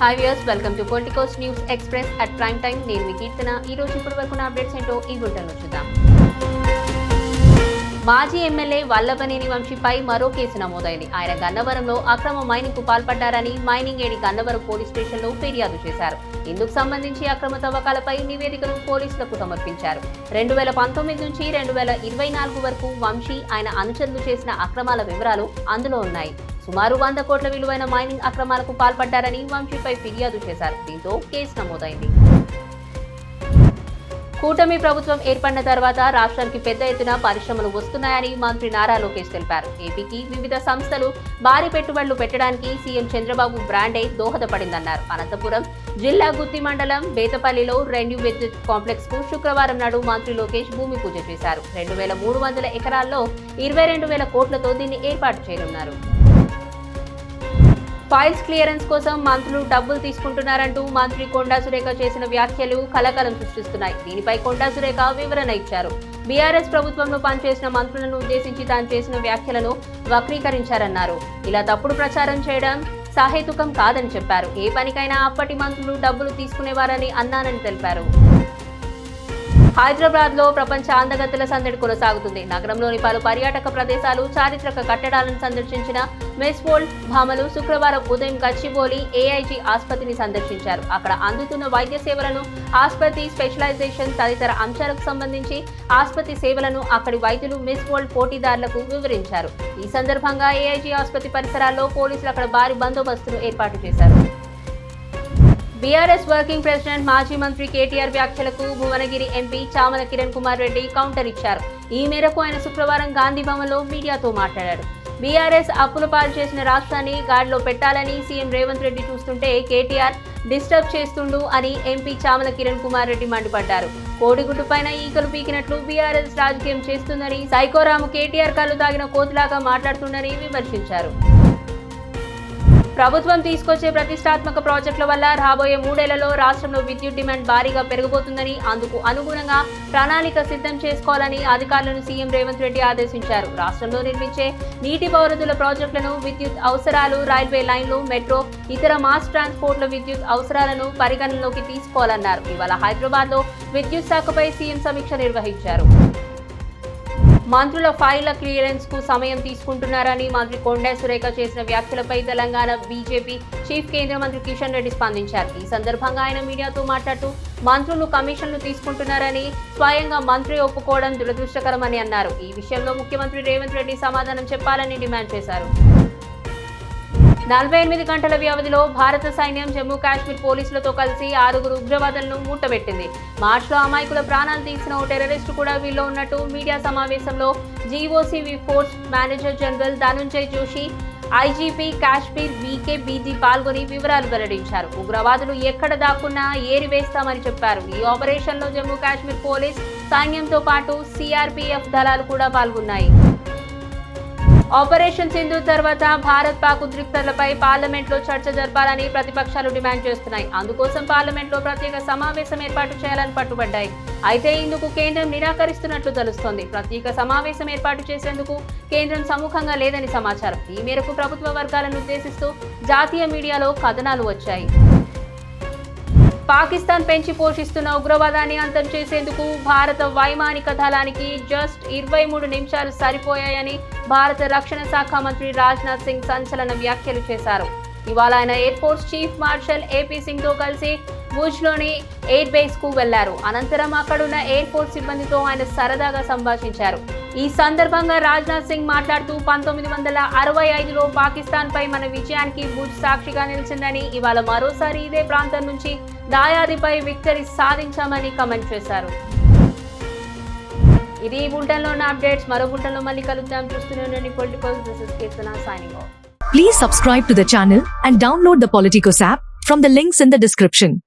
Hi views welcome to politicos news express at prime time నేను మీ కీర్తన. ఈ రోజు ఇప్పటి వరకు అప్డేట్స్ ఏంటో ఈ గుంటలో చూద్దాం. మాజీ ఎమ్మెల్యే వల్లభనేని వంశీపై మరో కేసు నమోదైంది. ఆయన గన్నవరంలో అక్రమ మైనింగ్కు పాల్పడ్డారని మైనింగ్ ఏడి గన్నవరం పోలీస్ స్టేషన్లో ఫిర్యాదు చేశారు. ఇందుకు సంబంధించి అక్రమ తవ్వకాలపై నివేదికను పోలీసులకు సమర్పించారు. రెండు వేల పంతొమ్మిది నుంచి రెండు వేల ఇరవై నాలుగు వరకు వంశీ ఆయన అనుచరులు చేసిన అక్రమాల వివరాలు అందులో ఉన్నాయి. సుమారు వంద కోట్ల విలువైన మైనింగ్ అక్రమాలకు పాల్పడ్డారని వంశీపై ఫిర్యాదు చేశారు. దీంతో కేసు నమోదైంది. కూటమి ప్రభుత్వం ఏర్పడిన తర్వాత రాష్ట్రానికి పెద్ద ఎత్తున పరిశ్రమలు వస్తున్నాయని మంత్రి నారా లోకేష్ తెలిపారు. ఏపీకి వివిధ సంస్థలు భారీ పెట్టుబడులు పెట్టడానికి సీఎం చంద్రబాబు బ్రాండే దోహదపడిందన్నారు. అనంతపురం జిల్లా గుత్తి మండలం బేతపల్లిలో రెండు విద్యుత్ కాంప్లెక్స్కు శుక్రవారం నాడు మంత్రి లోకేష్ భూమి పూజ చేశారు. రెండు వేల మూడు వందల ఎకరాల్లో ఇరవై రెండు వేల కోట్లతో దీన్ని ఏర్పాటు చేయనున్నారు. ఫైల్స్ క్లియరెన్స్ కోసం మంత్రులు డబ్బులు తీసుకుంటున్నారంటూ మంత్రి కొండా సురేఖ చేసిన వ్యాఖ్యలు కలకలం సృష్టిస్తున్నాయి. దీనిపై కొండా సురేఖ వివరణ ఇచ్చారు. బీఆర్ఎస్ ప్రభుత్వంలో పనిచేసిన మంత్రులను ఉద్దేశించి తాను చేసిన వ్యాఖ్యలను వక్రీకరించారన్నారు. ఇలా తప్పుడు ప్రచారం చేయడం సహేతుకం కాదని చెప్పారు. ఏ పనికైనా అప్పటి మంత్రులు డబ్బులు తీసుకునేవారని అన్నానని తెలిపారు. హైదరాబాద్లో ప్రపంచ అందగత్తెల సందడి కొనసాగుతుంది. నగరంలోని పలు పర్యాటక ప్రదేశాలు చారిత్రక కట్టడాలను సందర్శించిన మిస్ భామలు శుక్రవారం ఉదయం గచ్చిబోలి ఏఐజీ ఆసుపత్రిని సందర్శించారు. అక్కడ అందుతున్న వైద్య సేవలను ఆసుపత్రి స్పెషలైజేషన్ తదితర అంశాలకు సంబంధించి ఆసుపత్రి సేవలను అక్కడి వైద్యులు మిస్ వరల్డ్ పోటీదారులకు వివరించారు. ఈ సందర్భంగా ఏఐజీ ఆసుపత్రి పరిసరాల్లో పోలీసులు అక్కడ భారీ బందోబస్తును ఏర్పాటు చేశారు. బీఆర్ఎస్ వర్కింగ్ ప్రెసిడెంట్ మాజీ మంత్రి కేటీఆర్ వ్యాఖ్యలకు భువనగిరి ఎంపీ చామల కిరణ్ కుమార్ రెడ్డి కౌంటర్ ఇచ్చారు. ఈ మేరకు ఆయన శుక్రవారం గాంధీ భవన్లో మీడియాతో మాట్లాడారు. బీఆర్ఎస్ అప్పుల పాలు చేసిన రాష్ట్రాన్ని గాడిలో పెట్టాలని సీఎం రేవంత్ రెడ్డి చూస్తుంటే కేటీఆర్ డిస్టర్బ్ చేస్తుండు అని ఎంపీ చామల కిరణ్ కుమార్ రెడ్డి మండిపడ్డారు. కోడిగుడ్డు పైన ఈకలు పీకినట్లు బీఆర్ఎస్ రాజకీయం చేస్తుందని సైకోరాము కేటీఆర్ కళ్ళు తాగిన కోతులాగా మాట్లాడుతుందని విమర్శించారు. ప్రభుత్వం తీసుకొచ్చే ప్రతిష్టాత్మక ప్రాజెక్టుల వల్ల రాబోయే మూడేళ్ళలో రాష్ట్రంలో విద్యుత్ డిమాండ్ భారీగా పెరగబోతుందని అందుకు అనుగుణంగా ప్రణాళిక సిద్ధం చేసుకోవాలని అధికారులను సీఎం రేవంత్ రెడ్డి ఆదేశించారు. రాష్ట్రంలో నిర్మించే నీటి పౌరతుల ప్రాజెక్టులను విద్యుత్ అవసరాలు రైల్వే లైన్లు మెట్రో ఇతర మాస్ ట్రాన్స్పోర్ట్ల విద్యుత్ అవసరాలను పరిగణనలోకి తీసుకోవాలన్నారు. ఇవాళ హైదరాబాద్లో విద్యుత్ శాఖపై సీఎం సమీక్ష నిర్వహించారు. మంత్రుల ఫైళ్ళ క్లియరెన్స్కు సమయం తీసుకుంటున్నారని మంత్రి కొండా సురేఖ చేసిన వ్యాఖ్యలపై తెలంగాణ బీజేపీ చీఫ్ కేంద్ర మంత్రి కిషన్ రెడ్డి స్పందించారు. ఈ సందర్భంగా ఆయన మీడియాతో మాట్లాడుతూ మంత్రులు కమిషన్లు తీసుకుంటున్నారని స్వయంగా మంత్రి ఒప్పుకోవడం దురదృష్టకరమని అన్నారు. ఈ విషయంలో ముఖ్యమంత్రి రేవంత్ రెడ్డి సమాధానం చెప్పాలని డిమాండ్ చేశారు. నలభై ఎనిమిది గంటల వ్యవధిలో భారత సైన్యం జమ్మూ కాశ్మీర్ పోలీసులతో కలిసి ఆరుగురు ఉగ్రవాదులను మూటబెట్టింది మార్చిలో అమాయకుల ప్రాణాలు తీసిన ఓ టెర్రరిస్టు కూడా వీళ్ళు ఉన్నట్టు మీడియా సమావేశంలో జీఓసీవి force manager general Dhananjay Joshi IGP Kashmir VK BG పాల్గొని వివరాలు వెల్లడించారు. ఉగ్రవాదులు ఎక్కడ దాక్కున్నా ఏరి వేస్తామని చెప్పారు. ఈ ఆపరేషన్లో జమ్మూ కాశ్మీర్ పోలీస్ సైన్యంతో పాటు సిఆర్పీఎఫ్ దళాలు కూడా పాల్గొన్నాయి. ఆపరేషన్ సింధు తర్వాత భారత్ పాక్ ఉద్రిక్తలపై పార్లమెంట్లో చర్చ జరపాలని ప్రతిపక్షాలు డిమాండ్ చేస్తున్నాయి. అందుకోసం పార్లమెంట్లో ప్రత్యేక సమావేశం ఏర్పాటు చేయాలని పట్టుబడ్డాయి. అయితే ఇందుకు కేంద్రం నిరాకరిస్తున్నట్లు తెలుస్తోంది. ప్రత్యేక సమావేశం ఏర్పాటు చేసేందుకు కేంద్రం సముఖంగా లేదని సమాచారం. ఈ మేరకు ప్రభుత్వ వర్గాలను ఉద్దేశిస్తూ జాతీయ మీడియాలో కథనాలు వచ్చాయి. పాకిస్తాన్ పెంచి పోషిస్తున్న ఉగ్రవాదాన్ని అంతం చేసేందుకు భారత వైమానిక దళానికి జస్ట్ ఇరవై మూడు నిమిషాలు సరిపోయాయని భారత రక్షణ శాఖ మంత్రి రాజ్నాథ్ సింగ్ సంచలన వ్యాఖ్యలు చేశారు. ఇవాళ ఆయన air force chief marshal AP సింగ్తో కలిసి భుజ్లోని ఎయిర్ బేస్కు వెళ్ళారు. అనంతరం అక్కడున్న ఎయిర్ ఫోర్స్ సిబ్బందితో ఆయన సరదాగా సంభాషించారు. ఈ సందర్భంగా రాజ్నాథ్ సింగ్ మాట్లాడుతూ పంతొమ్మిది వందల అరవై ఐదులో పాకిస్తాన్పై మన విజయానికి భుజ్ సాక్షిగా నిలిచిందని ఇవాళ మరోసారి ఇదే ప్రాంతం నుంచి దాయాదిపై విక్టరీ సాధించామని కమెంట్ చేశారు ఇది ఈ బుల్టన్లో ఉన్న అప్డేట్స్ మరో బుల్టన్లో మళ్ళీ కలుద్దాం చూస్తూనే political this is Keerthana signing Please subscribe to the channel and download the Politicos app from the links in the description.